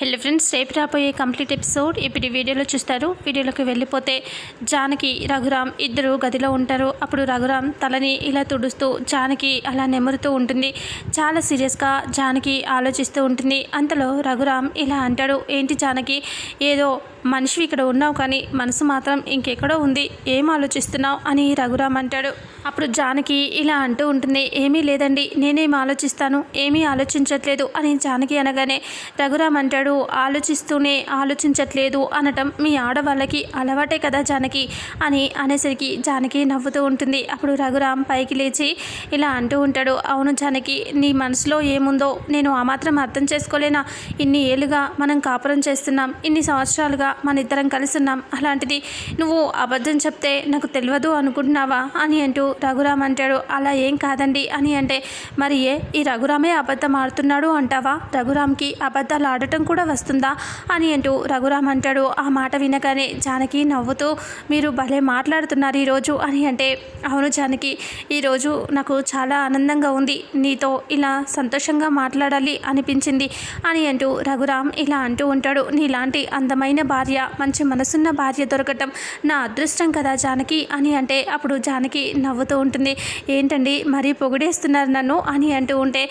Hello friends రేపు రాబోయే complete episode ఇప్పుడు వీడియోలో చూస్తారు. వీడియోలోకి వెళ్ళిపోతే జానకి రఘురామ్ ఇద్దరు గదిలో ఉంటారు. అప్పుడు రఘురామ్ తలని ఇలా తుడుస్తూ జానకి అలా నెమరుతూ ఉంటుంది. చాలా సీరియస్గా జానకి ఆలోచిస్తూ ఉంటుంది. అంతలో రఘురామ్ ఇలా అంటాడు ఏంటి జానకి ఏదో మనిషి ఇక్కడ ఉన్నావు కానీ మనసు మాత్రం ఇంకెక్కడో ఉంది. ఏం ఆలోచిస్తున్నావు? అని రఘురామ్ అంటాడు. అప్పుడు జానకి ఇలా అంటూ ఉంటుంది ఏమీ లేదండి నేనేం ఆలోచిస్తాను? ఏమీ ఆలోచించట్లేదు అని జానకి అనగానే రఘురామ్ అంటాడు ఆలోచిస్తూనే ఆలోచించట్లేదు అనటం మీ ఆడవాళ్ళకి అలవాటే కదా జానకి అని అనేసరికి జానకి నవ్వుతూ ఉంటుంది. అప్పుడు రఘురామ్ పైకి లేచి ఇలా అంటూ ఉంటాడు అవును జానకి నీ మనసులో ఏముందో నేను ఆ మాత్రం అర్థం చేసుకోలేనా? ఇన్ని ఏళ్ళుగా మనం కాపురం చేస్తున్నాం ఇన్ని సంవత్సరాలుగా మన ఇద్దరం కలిసి ఉన్నాం. అలాంటిది నువ్వు అబద్ధం చెప్తే నాకు తెలియదు అనుకుంటున్నావా? అని అంటూ రఘురామ్ అంటాడు అలా ఏం కాదండి అని అంటే మరి ఏ ఈ రఘురామే అబద్ధం ఆడుతున్నాడు అంటావా? రఘురామ్కి అబద్ధాలు ఆడటం కూడా వస్తుందా అని అంటూ రఘురామ్ అంటాడు. ఆ మాట వినగానే జానకి నవ్వుతూ మీరు భలే మాట్లాడుతున్నారు ఈరోజు అని అంటే అవును జానకి ఈరోజు నాకు చాలా ఆనందంగా ఉంది. నీతో ఇలా సంతోషంగా మాట్లాడాలి అనిపించింది అని అంటూ రఘురామ్ ఇలా అంటూ ఉంటాడు. నీలాంటి అందమైన భార్య మంచి మనసున్న భార్య దొరకటం నా అదృష్టం కదా జానకి అని అంటే అప్పుడు జానకి నవ్వుతూ ఉంటుంది. ఏంటండి మరీ పొగిడేస్తున్నారు నన్ను అని అంటూ ఉంటే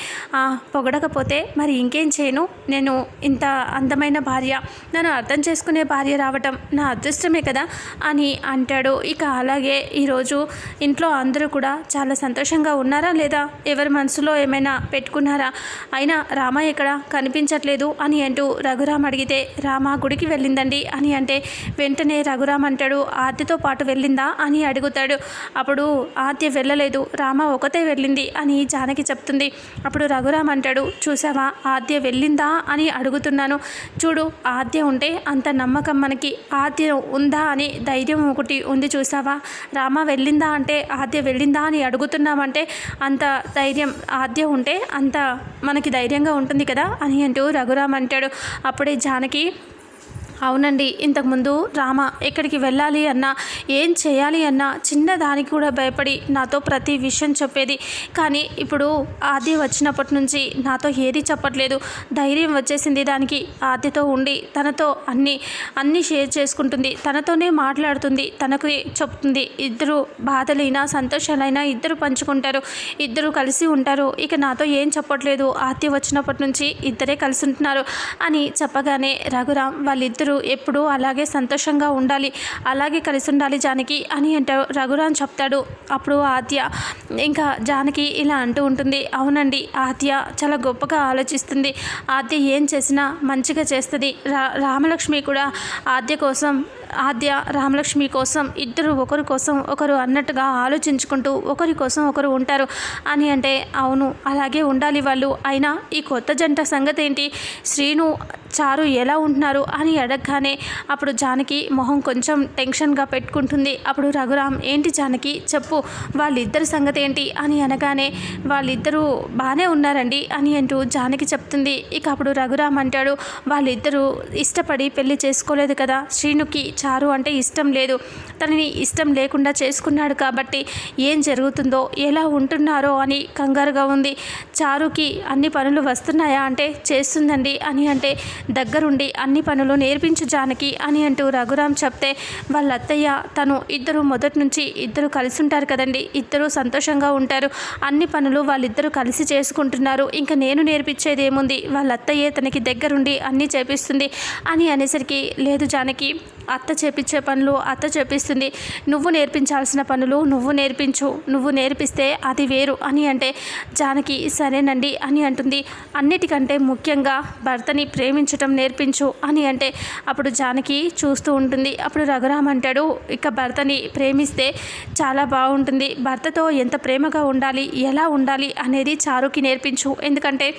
పొగడకపోతే మరి ఇంకేం చేయను? నేను ఇంత అందమైన భార్య. నన్ను అర్థం చేసుకునే భార్య రావటం నా అదృష్టమే కదా అని అంటాడు. ఇక అలాగే ఈరోజు ఇంట్లో అందరూ కూడా చాలా సంతోషంగా ఉన్నారా లేదా? ఎవరి మనసులో ఏమైనా పెట్టుకున్నారా? అయినా రామ ఇక్కడ కనిపించట్లేదు అని అంటూ రఘురామ్ అడిగితే రామ గుడికి వెళ్ళిందండి అని అంటే వెంటనే రఘురామ్ అంటాడు ఆర్తితో పాటు వెళ్ళిందా? అని అడుగుతాడు. అప్పుడు ఆద్య వెళ్ళలేదు రామ ఒకతే వెళ్ళింది అని జానకి చెప్తుంది. అప్పుడు రఘురామ్ అంటాడు చూసావా ఆద్య వెళ్ళిందా? అని అడుగుతున్నాను చూడు ఆద్య ఉంటే అంత నమ్మకం మనకి. ఆద్య ఉందా అని ధైర్యం ఒకటి ఉంది చూసావా? రామ వెళ్ళిందా అంటే ఆద్య వెళ్ళిందా అని అడుగుతున్నామంటే అంత ధైర్యం ఆద్య ఉంటే అంత మనకి ధైర్యంగా ఉంటుంది కదా అని అంటూ రఘురామ్ అంటాడు. అప్పుడే జానకి అవునండి. ఇంతకుముందు రామ ఎక్కడికి వెళ్ళాలి అన్నా ఏం చేయాలి అన్నా చిన్న దానికి కూడా భయపడి నాతో ప్రతి విషయం చెప్పేది. కానీ ఇప్పుడు ఆది వచ్చినప్పటి నుంచి నాతో ఏది చెప్పట్లేదు. ధైర్యం వచ్చేసింది దానికి. ఆదితో ఉండి తనతో అన్ని అన్నీ షేర్ చేసుకుంటుంది. తనతోనే మాట్లాడుతుంది. తనకు చెప్తుంది. ఇద్దరు బాధలైనా సంతోషాలైనా ఇద్దరు పంచుకుంటారు. ఇద్దరు కలిసి ఉంటారు. ఇక నాతో ఏం చెప్పట్లేదు. ఆద్య వచ్చినప్పటి నుంచి ఇద్దరే కలిసి ఉంటున్నారు అని చెప్పగానే రఘురామ్ వాళ్ళిద్దరు ఎప్పుడూ అలాగే సంతోషంగా ఉండాలి అలాగే కలిసి ఉండాలి జానకి అని అంటారు రఘురామ్ చెప్తాడు. అప్పుడు ఆద్య ఇంకా జానకి ఇలా అంటూ ఉంటుంది అవునండి ఆద్య చాలా గొప్పగా ఆలోచిస్తుంది. ఆద్య ఏం చేసినా మంచిగా చేస్తుంది. రా రామలక్ష్మి కూడా ఆద్య కోసం ఆద్య రామలక్ష్మి కోసం ఇద్దరు ఒకరి కోసం ఒకరు అన్నట్టుగా ఆలోచించుకుంటూ ఒకరి కోసం ఒకరు ఉంటారు. అని అంటే అవును అలాగే ఉండాలి వాళ్ళు. అయినా ఈ కొత్త జంట సంగతి ఏంటి? శ్రీను చారు ఎలా ఉంటున్నారు? అని అడగగానే అప్పుడు జానకి మొహం కొంచెం టెన్షన్గా పెట్టుకుంటుంది. అప్పుడు రఘురామ్ ఏంటి జానకి? చెప్పు వాళ్ళిద్దరి సంగతి ఏంటి? అని అనగానే వాళ్ళిద్దరూ బాగానే ఉన్నారండి అని అంటూ జానకి చెప్తుంది. ఇక అప్పుడు రఘురామ్ అంటాడు వాళ్ళిద్దరూ ఇష్టపడి పెళ్ళి చేసుకోలేదు కదా శ్రీనుకి చారు అంటే ఇష్టం లేదు. తనని ఇష్టం లేకుండా చేసుకున్నాడు కాబట్టి ఏం జరుగుతుందో ఎలా ఉంటున్నారో అని కంగారుగా ఉంది. చారుకి అన్ని పనులు వస్తున్నాయా అంటే చేస్తుందండి అని అంటే దగ్గరుండి అన్ని పనులు నేర్పించు జానకి అని అంటూ రఘురామ్ చెప్తే వాళ్ళ అత్తయ్య తను ఇద్దరు మొదటి నుంచి ఇద్దరు కలిసి ఉంటారు కదండి. ఇద్దరు సంతోషంగా ఉంటారు. అన్ని పనులు వాళ్ళిద్దరూ కలిసి చేసుకుంటున్నారు. ఇంకా నేను నేర్పించేది ఏముంది వాళ్ళ అత్తయ్యే తనకి దగ్గరుండి అన్నీ చేపిస్తుంది అని అనేసరికి లేదు జానకి అత్త అత్త చేపించే పనులు అత్త చేపిస్తుంది. నువ్వు నేర్పించాల్సిన పనులు నువ్వు నేర్పించు నువ్వు నేర్పిస్తే అది వేరు అని అంటే జానకి సరేనండి అని అంటుంది. అన్నిటికంటే ముఖ్యంగా భర్తని ప్రేమించటం నేర్పించు అని అంటే అప్పుడు జానకి చూస్తూ ఉంటుంది. అప్పుడు రఘురామ్ అంటాడు ఇక భర్తని ప్రేమిస్తే చాలా బాగుంటుంది. భర్తతో ఎంత ప్రేమగా ఉండాలి ఎలా ఉండాలి అనేది చారుకి నేర్పించు. ఎందుకంటే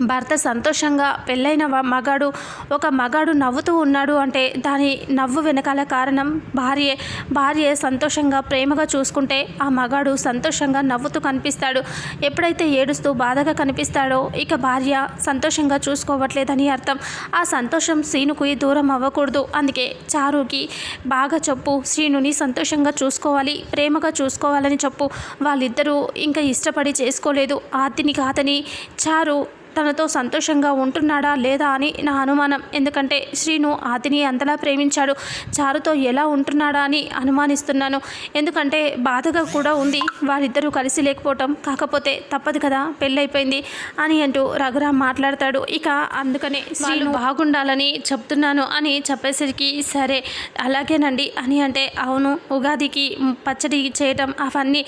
భర్త సంతోషంగా పెళ్ళైన మగాడు ఒక మగాడు నవ్వుతూ ఉన్నాడు అంటే దాని నవ్వు వెనకాల కారణం భార్యే. భార్య సంతోషంగా ప్రేమగా చూసుకుంటే ఆ మగాడు సంతోషంగా నవ్వుతూ కనిపిస్తాడు. ఎప్పుడైతే ఏడుస్తూ బాధగా కనిపిస్తాడో ఇక భార్య సంతోషంగా చూసుకోవట్లేదని అర్థం. ఆ సంతోషం శ్రీనుకు దూరం అవ్వకూడదు. అందుకే చారుకి బాగా చెప్పు. శ్రీనుని సంతోషంగా చూసుకోవాలి ప్రేమగా చూసుకోవాలని చెప్పు. వాళ్ళిద్దరూ ఇంకా ఇష్టపడి చేసుకోలేదు. ఆతిని కాతని చారు తనతో సంతోషంగా ఉంటున్నాడా లేదా అని నా అనుమానం. ఎందుకంటే శ్రీను ఆతిని అంతలా ప్రేమించాడు. చారుతో ఎలా ఉంటున్నాడా అని అనుమానిస్తున్నాను. ఎందుకంటే బాధగా కూడా ఉంది. వారిద్దరూ కలిసి లేకపోవటం కాకపోతే తప్పదు కదా పెళ్ళైపోయింది అని అంటూ రఘురామ్ మాట్లాడతాడు. ఇక అందుకనే శ్రీను బాగుండాలని చెప్తున్నాను అని చెప్పేసరికి సరే అలాగేనండి అని అంటే అవును ఉగాదికి పచ్చడి చేయటం అవన్నీ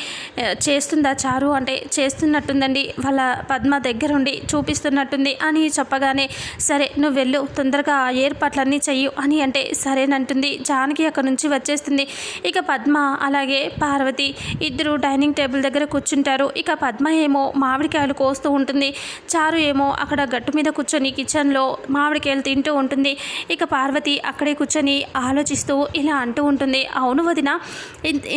చేస్తుందా చారు? అంటే చేస్తున్నట్టుందండి. వాళ్ళ పద్మ దగ్గరుండి చూపిస్తున్నట్టుంది అని చెప్పగానే సరే నువ్వు వెళ్ళు తొందరగా ఆ ఏర్పాట్లన్నీ చెయ్యు అని అంటే సరేనంటుంది జానకి అక్కడ నుంచి వచ్చేస్తుంది. ఇక పద్మ అలాగే పార్వతి ఇద్దరు డైనింగ్ టేబుల్ దగ్గర కూర్చుంటారు. ఇక పద్మ ఏమో మామిడికాయలు కోస్తూ ఉంటుంది. చారు ఏమో అక్కడ గట్టు మీద కూర్చొని కిచెన్లో మామిడికాయలు తింటూ ఉంటుంది. ఇక పార్వతి అక్కడే కూర్చొని ఆలోచిస్తూ ఇలా అంటూ ఉంటుంది. అవును వదిన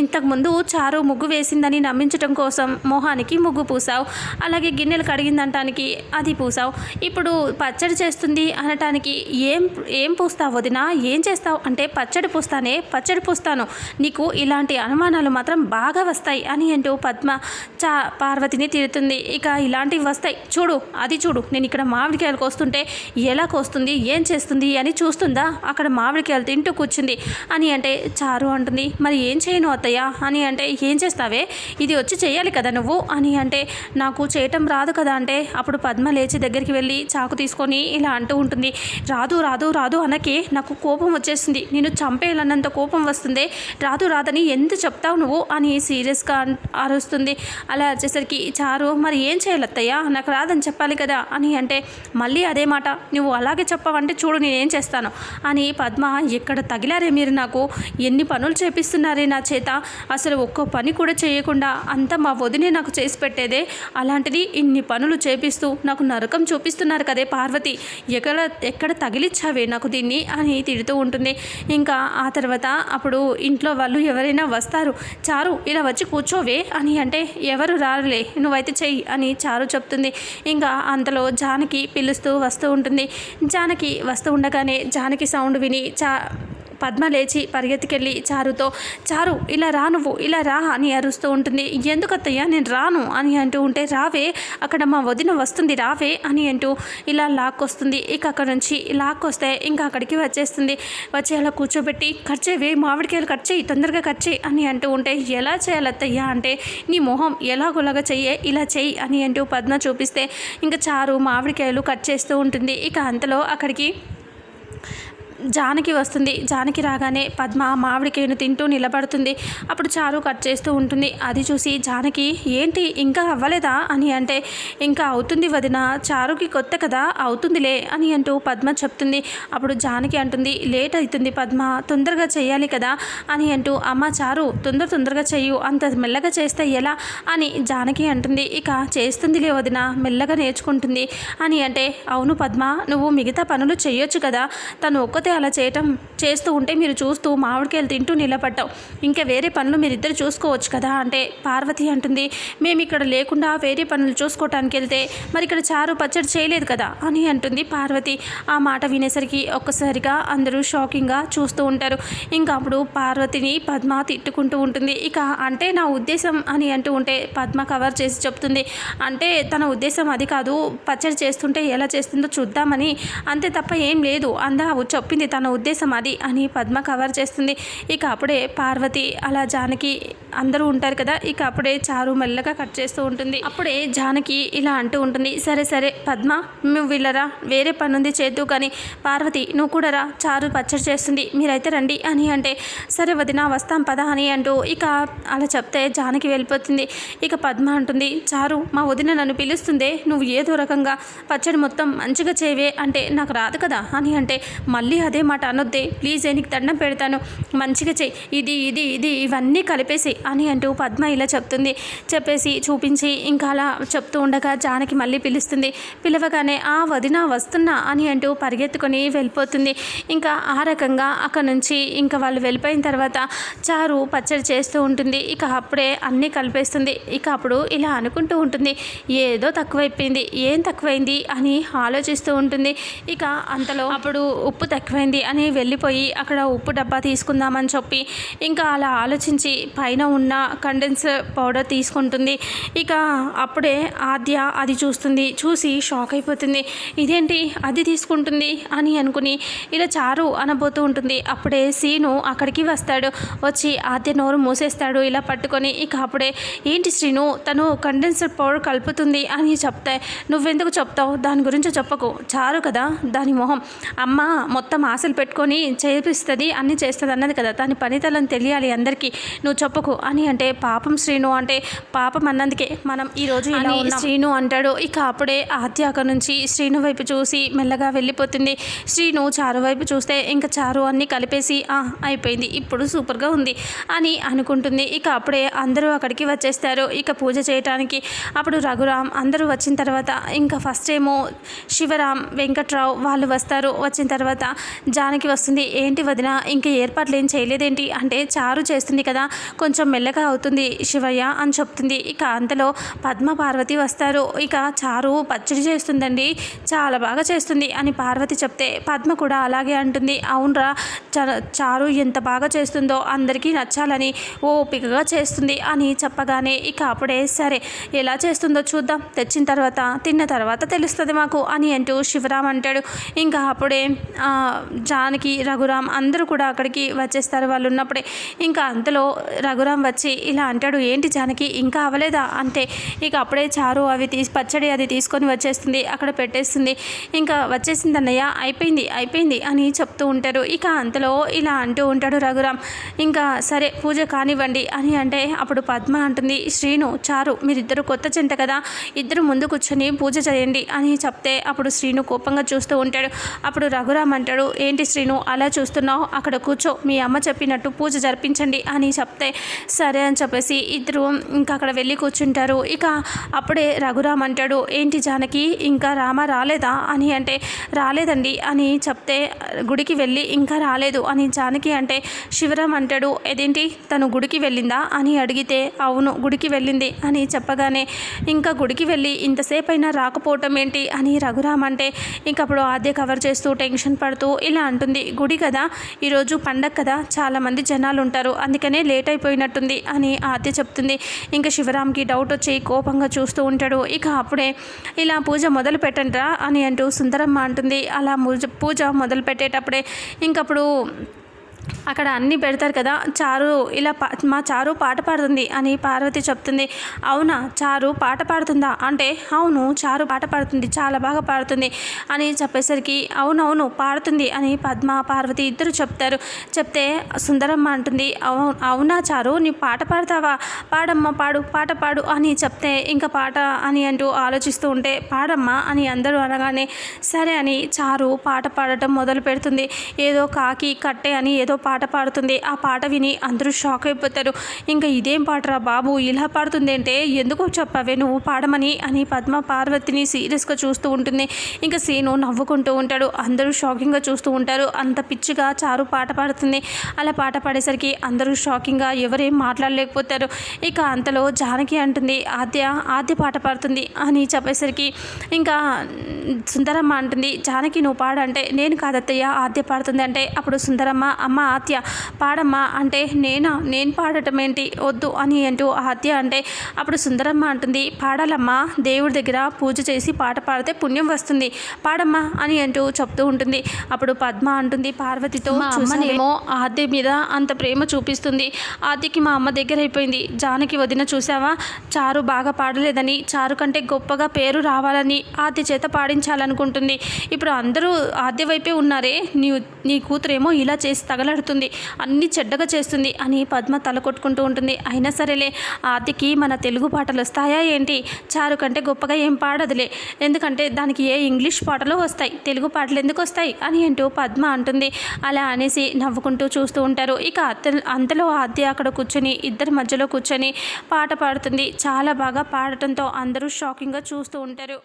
ఇంతకుముందు చారు ముగ్గు వేసిందని నమ్మించడం కోసం మొహానికి ముగ్గు పూసావు. అలాగే గిన్నెలు కడిగిందంటానికి అది పూసావు. ఇప్పుడు పచ్చడి చేస్తుంది అనటానికి ఏం ఏం పూస్తావు వదిన? ఏం చేస్తావు? అంటే పచ్చడి పూస్తానే పచ్చడి పూస్తాను. నీకు ఇలాంటి అనుమానాలు మాత్రం బాగా వస్తాయి అని అంటూ పద్మ చా పార్వతిని తిడుతుంది. ఇక ఇలాంటివి వస్తాయి. చూడు అది చూడు. నేను ఇక్కడ మామిడికాయలు కోస్తుంటే ఎలా కోస్తుంది ఏం చేస్తుంది అని చూస్తుందా? అక్కడ మామిడికాయలు తింటూ కూర్చుంది. అని అంటే చారు అంటుంది. మరి ఏం చేయను అత్తయ్య? అని అంటే ఏం చేస్తావే? ఇది వచ్చి చేయాలి కదా నువ్వు? అని అంటే నాకు చేయటం రాదు కదా అంటే అప్పుడు పద్మ లేచి దగ్గరికి వెళ్ళి చాకు తీసుకొని ఇలా అంటూ ఉంటుంది రాదు రాదు రాదు అనకే నాకు కోపం వచ్చేస్తుంది నేను చంపేయాలన్నంత కోపం వస్తుంది. రాదు రాదని ఎందుకు చెప్తావు నువ్వు? అని సీరియస్గా అరుస్తుంది. అలా వచ్చేసరికి చారు మరి ఏం చేయాలి అత్తయ్య? నాకు రాదని చెప్పాలి కదా? అని అంటే మళ్ళీ అదే మాట. నువ్వు అలాగే చెప్పావంటే చూడు నేనేం చేస్తాను. అని పద్మ ఎక్కడ తగిలారే మీరు నాకు? ఎన్ని పనులు చేపిస్తున్నారే నా చేత? అసలు ఒక్కో పని కూడా చేయకుండా అంతా మా వదినే నాకు చేసి పెట్టేదే. అలాంటిది ఇన్ని పనులు చేపిస్తూ నాకు నరకం చూపిస్తున్నారు కదే పార్వతి. ఎక్కడ ఎక్కడ తగిలిచ్చావే నాకు దీన్ని అని తిడుతూ ఉంటుంది. ఇంకా ఆ తర్వాత అప్పుడు ఇంట్లో వాళ్ళు ఎవరైనా వస్తారు. చారు ఇలా వచ్చి కూర్చోవే అని అంటే ఎవరు రారులే నువ్వైతే చెయ్యి అని చారు చెప్తుంది. ఇంకా అంతలో జానకి పిలుస్తూ వస్తూ ఉంటుంది. జానకి వస్తూ ఉండగానే జానకి సౌండ్ విని చా పద్మ లేచి పరిగెత్తికెళ్ళి చారుతో చారు ఇలా రా నువ్వు ఇలా రా అని అరుస్తూ ఉంటుంది. ఎందుకు నేను రాను అని అంటూ ఉంటే రావే అక్కడ మా వదిన వస్తుంది రావే అని అంటూ ఇలా లాక్కొస్తుంది. ఇక అక్కడ నుంచి లాక్కొస్తే ఇంకా అక్కడికి వచ్చేస్తుంది. వచ్చి అలా కూర్చోబెట్టి కట్ చేయవే మామిడికాయలు కట్ చేయి తొందరగా కట్ చేయి అని అంటూ ఉంటే ఎలా చేయాలత్తయ్యా అంటే నీ మొహం ఎలాగోలాగా చెయ్యే ఇలా చెయ్యి అని అంటూ పద్మ చూపిస్తే ఇంకా చారు మామిడికాయలు కట్ చేస్తూ ఉంటుంది. ఇక అంతలో అక్కడికి జానకి వస్తుంది. జానకి రాగానే పద్మ మామిడికాయను తింటూ నిలబడుతుంది. అప్పుడు చారు కట్ చేస్తూ ఉంటుంది. అది చూసి జానకి ఏంటి ఇంకా అవ్వలేదా? అని అంటే ఇంకా అవుతుంది వదిన చారుకి కొత్త కదా అవుతుందిలే అని అంటూ పద్మ చెప్తుంది. అప్పుడు జానకి అంటుంది లేట్ అవుతుంది పద్మ తొందరగా చేయాలి కదా అని అంటూ అమ్మ చారు తొందర తొందరగా చెయ్యు అంత మెల్లగా చేస్తే ఎలా? అని జానకి అంటుంది ఇక చేస్తుందిలే వదిన మెల్లగా నేర్చుకుంటుంది అని అంటే అవును పద్మ నువ్వు మిగతా పనులు చేయొచ్చు కదా తను లేకపోతే అలా చేయటం చేస్తూ ఉంటే మీరు చూస్తూ మామిడికాయలు తింటూ నిలబడ్డం ఇంకా వేరే పనులు మీరిద్దరు చూసుకోవచ్చు కదా? అంటే పార్వతి అంటుంది మేము ఇక్కడ లేకుండా వేరే పనులు చూసుకోవటానికి వెళ్తే మరి ఇక్కడ చారు పచ్చడి చేయలేదు కదా? అని అంటుంది పార్వతి. ఆ మాట వినేసరికి ఒక్కసారిగా అందరూ షాకింగ్గా చూస్తూ ఉంటారు. ఇంకా అప్పుడు పార్వతిని పద్మ తిట్టుకుంటూ ఉంటుంది. ఇక అంటే నా ఉద్దేశం అని అంటూ ఉంటే పద్మ కవర్ చేసి చెప్తుంది. అంటే తన ఉద్దేశం అది కాదు పచ్చడి చేస్తుంటే ఎలా చేస్తుందో చూద్దామని. అంతే తప్ప ఏం లేదు. అందా చెప్పింది తన ఉద్దేశం అది అని పద్మ కవర్ చేస్తుంది. ఇక అప్పుడే పార్వతి అలా జానకి అందరూ ఉంటారు కదా ఇక అప్పుడే చారు మెల్లగా కట్ చేస్తూ ఉంటుంది. అప్పుడే జానకి ఇలా అంటూ ఉంటుంది సరే సరే పద్మ నువ్వు వీళ్ళరా వేరే పని ఉంది చేద్దు కానీ పార్వతి నువ్వు కూడా రా చారు పచ్చడి చేస్తుంది మీరైతే రండి అని అంటే సరే వదిన వస్తాం పద అని అంటూ ఇక అలా చెప్తే జానకి వెళ్ళిపోతుంది. ఇక పద్మ అంటుంది చారు మా వదిన నన్ను పిలుస్తుందే నువ్వు ఏదో రకంగా పచ్చడి మొత్తం మంచిగా చేయవే అంటే నాకు రాదు కదా అని అంటే మళ్ళీ అదే మాట అనొద్దే. ప్లీజ్ నీకు దండం పెడతాను. మంచిగా చెయ్యి. ఇది ఇది ఇది ఇవన్నీ కలిపేసి అని అంటూ పద్మ ఇలా చెప్తుంది. చెప్పేసి చూపించి ఇంకా అలా చెప్తూ ఉండగా జానకి మళ్ళీ పిలుస్తుంది. పిలవగానే ఆ వదిన వస్తున్నా అని అంటూ పరిగెత్తుకొని వెళ్ళిపోతుంది. ఇంకా ఆ రకంగా అక్కడ నుంచి ఇంకా వాళ్ళు వెళ్ళిపోయిన తర్వాత చారు పచ్చడి చేస్తూ ఉంటుంది. ఇక అప్పుడే అన్నీ కలిపేస్తుంది. ఇక అప్పుడు ఇలా అనుకుంటూ ఉంటుంది. ఏదో తక్కువైపోయింది. ఏం తక్కువైంది అని ఆలోచిస్తూ ఉంటుంది. ఇక అంతలో అప్పుడు ఉప్పు తక్కువ అర్థమైంది అని వెళ్ళిపోయి అక్కడ ఉప్పు డబ్బా తీసుకుందామని చెప్పి ఇంకా అలా ఆలోచించి పైన ఉన్న కండెన్స్ పౌడర్ తీసుకుంటుంది. ఇక అప్పుడే ఆద్య అది చూస్తుంది. చూసి షాక్ అయిపోతుంది. ఇదేంటి? అది తీసుకుంటుంది అని అనుకుని ఇలా చారు అనబోతూ ఉంటుంది. అప్పుడే సీను అక్కడికి వస్తాడు. వచ్చి ఆద్య నోరు మూసేస్తాడు. ఇలా పట్టుకొని ఇక అప్పుడే ఏంటి శ్రీను? తను కండెన్సర్ పౌడర్ కలుపుతుంది అని చెప్తే నువ్వెందుకు చెప్తావు? దాని గురించి చెప్పకు. చారు కదా? దాని మొహం. అమ్మ మొత్తం ఆశలు పెట్టుకొని చేపిస్తుంది అన్నీ చేస్తుంది అన్నది కదా. దాని పనితనం తెలియాలి అందరికీ. నువ్వు చెప్పకు. అని అంటే పాపం శ్రీను అంటే పాపం అన్నందుకే మనం ఈరోజు. శ్రీను అంటాడు. ఇక అప్పుడే ఆద్య అక్కడ నుంచి శ్రీను వైపు చూసి మెల్లగా వెళ్ళిపోతుంది. శ్రీను చారు వైపు చూస్తే ఇంకా చారు అన్నీ కలిపేసి "ఆ, అయిపోయింది. ఇప్పుడు సూపర్గా ఉంది అని అనుకుంటుంది. ఇక అప్పుడే అందరూ అక్కడికి వచ్చేస్తారు. ఇక పూజ చేయటానికి అప్పుడు రఘురామ్ అందరూ వచ్చిన తర్వాత ఇంకా ఫస్ట్ ఏమో శివరాం వెంకట్రావు వాళ్ళు వస్తారు. వచ్చిన తర్వాత జానకి వస్తుంది ఏంటి వదిన ఇంకా ఏర్పాట్లు ఏం చేయలేదేంటి? అంటే చారు చేస్తుంది కదా కొంచెం మెల్లగా అవుతుంది శివయ్య అని చెప్తుంది. ఇక అంతలో పద్మ పార్వతి వస్తారు. ఇక చారు పచ్చడి చేస్తుందండి చాలా బాగా చేస్తుంది అని పార్వతి చెప్తే పద్మ కూడా అలాగే అంటుంది. అవునరా చ- చారు ఎంత బాగా చేస్తుందో అందరికీ నచ్చాలని ఓపికగా చేస్తుంది అని చెప్పగానే ఇక అప్పుడే సరే ఎలా చేస్తుందో చూద్దాం. తెచ్చిన తర్వాత తిన్న తర్వాత తెలుస్తుంది మాకు అని అంటూ శివరామ్ అంటాడు. ఇంకా అప్పుడే జానకి రఘురామ్ అందరూ కూడా అక్కడికి వచ్చేస్తారు. వాళ్ళు ఉన్నప్పుడే ఇంకా అంతలో రఘురామ్ వచ్చి ఇలా అంటాడు ఏంటి జానకి ఇంకా అవ్వలేదా? అంటే ఇక అప్పుడే చారు అవి తీసి పచ్చడి అది తీసుకొని వచ్చేస్తుంది అక్కడ పెట్టేస్తుంది. ఇంకా వచ్చేసింది అన్నయ్య అయిపోయింది అయిపోయింది అని చెప్తూ ఉంటారు. ఇక అంతలో ఇలా అంటూ ఉంటాడు రఘురామ్ ఇంకా సరే పూజ కానివ్వండి అని అంటే అప్పుడు పద్మ అంటుంది శ్రీను చారు మీరిద్దరు కొత్త చెంట కదా ఇద్దరు ముందు కూర్చొని పూజ చేయండి అని చెప్తే అప్పుడు శ్రీను కోపంగా చూస్తూ ఉంటాడు. అప్పుడు రఘురామ్ అంటాడు ఏంటి శ్రీను అలా చూస్తున్నావు? అక్కడ కూర్చో మీ అమ్మ చెప్పినట్టు పూజ జరిపించండి అని చెప్తే సరే అని చెప్పేసి ఇద్దరు ఇంకా అక్కడ వెళ్ళి కూర్చుంటారు. ఇక అప్పుడే రఘురామ్ అంటాడు ఏంటి జానకి ఇంకా రామ రాలేదా? అని అంటే రాలేదండి అని చెప్తే గుడికి వెళ్ళి ఇంకా రాలేదు అని జానకి అంటే శివరామ్ అంటాడు ఏదేంటి తను గుడికి వెళ్ళిందా? అని అడిగితే అవును గుడికి వెళ్ళింది అని చెప్పగానే ఇంకా గుడికి వెళ్ళి ఇంతసేపు అయినా రాకపోవటం ఏంటి? అని రఘురామ్ అంటే ఇంక అప్పుడు ఆద్య కవర్ చేస్తూ టెన్షన్ పడుతూ ఇలా అంటుంది. గుడి కదా? ఈరోజు పండగ కదా? చాలామంది జనాలు ఉంటారు అందుకనే లేట్ అయిపోయినట్టుంది అని ఆద్య చెప్తుంది. ఇంకా శివరామ్కి డౌట్ వచ్చి కోపంగా చూస్తూ ఉంటాడు. ఇక అప్పుడే ఇలా పూజ మొదలు పెట్టండిరా అని అంటూ సుందరమ్మ అంటుంది. అలా పూజ పూజ మొదలు పెట్టేటప్పుడే ఇంకప్పుడు అక్కడ అన్నీ పెడతారు కదా చారు ఇలా పా మా చారు పాట పాడుతుంది అని పార్వతి చెప్తుంది. అవునా చారు పాట పాడుతుందా? అంటే అవును చారు పాట పాడుతుంది చాలా బాగా పాడుతుంది అని చెప్పేసరికి అవునవును పాడుతుంది అని పద్మ పార్వతి ఇద్దరు చెప్తారు. చెప్తే సుందరమ్మ అంటుంది అవు అవునా చారు నీ పాట పాడతావా? పాడమ్మా పాడు పాట పాడు అని చెప్తే ఇంకా పాట అని అంటూ ఆలోచిస్తూ ఉంటే పాడమ్మ అని అందరూ అనగానే సరే అని చారు పాట పాడటం మొదలు పెడుతుంది. ఏదో కాకి కట్టె అని ఏదో పాట పాడుతుంది. ఆ పాట విని అందరూ షాక్ అయిపోతారు. ఇంకా ఇదేం పాటరా బాబు ఇలా పాడుతుంది అంటే ఎందుకు చెప్పావే నువ్వు పాడమని అని పద్మ పార్వతిని సీరియస్గా చూస్తూ ఉంటుంది. ఇంకా సీను నవ్వుకుంటూ ఉంటాడు. అందరూ షాకింగ్గా చూస్తూ ఉంటారు. అంత పిచ్చిగా చారు పాట పాడుతుంది. అలా పాట పాడేసరికి అందరూ షాకింగ్గా ఎవరేం మాట్లాడలేకపోతారు. ఇక అంతలో జానకి అంటుంది ఆద్య ఆద్య పాట పాడుతుంది అని చెప్పేసరికి ఇంకా సుందరమ్మ అంటుంది జానకి నువ్వు పాడంటే నేను కాదత్తయ్య ఆద్య పాడుతుంది అంటే అప్పుడు సుందరమ్మ అమ్మ ఆద్య పాడమ్మా అంటే నేనా? నేను పాడటం ఏంటి? వద్దు అని అంటూ ఆద్య అంటే అప్పుడు సుందరమ్మ అంటుంది పాడాలమ్మా దేవుడి దగ్గర పూజ చేసి పాట పాడితే పుణ్యం వస్తుంది. పాడమ్మా అని అంటూ చెప్తూ ఉంటుంది. అప్పుడు పద్మ అంటుంది పార్వతితో మా అమ్మనేమో ఆద్య మీద అంత ప్రేమ చూపిస్తుంది. ఆద్యకి మా అమ్మ దగ్గర అయిపోయింది. జానకి వదిన చూసావా చారు బాగా పాడలేదని చారు కంటే గొప్పగా పేరు రావాలని ఆద్య చేత పాడించాలనుకుంటుంది. ఇప్పుడు అందరూ ఆద్య వైపే ఉన్నారే. నీ నీ కూతురేమో ఇలా చేసి మాట్లాడుతుంది. అన్ని చెడ్డగా చేస్తుంది అని పద్మ తల కొట్టుకుంటూ ఉంటుంది. అయినా సరేలే ఆద్యకి మన తెలుగు పాటలు వస్తాయా ఏంటి? చారు కంటే గొప్పగా ఏం పాడదులే. ఎందుకంటే దానికి ఏ ఇంగ్లీష్ పాటలు వస్తాయి? తెలుగు పాటలు ఎందుకు వస్తాయి? అని అంటూ పద్మ అంటుంది. అలా అనేసి నవ్వుకుంటూ చూస్తూ ఉంటారు. ఇక అత్త అంతలో ఆద్య అక్కడ కూర్చొని ఇద్దరి మధ్యలో కూర్చొని పాట పాడుతుంది. చాలా బాగా పాడటంతో అందరూ షాకింగ్గా చూస్తూ ఉంటారు.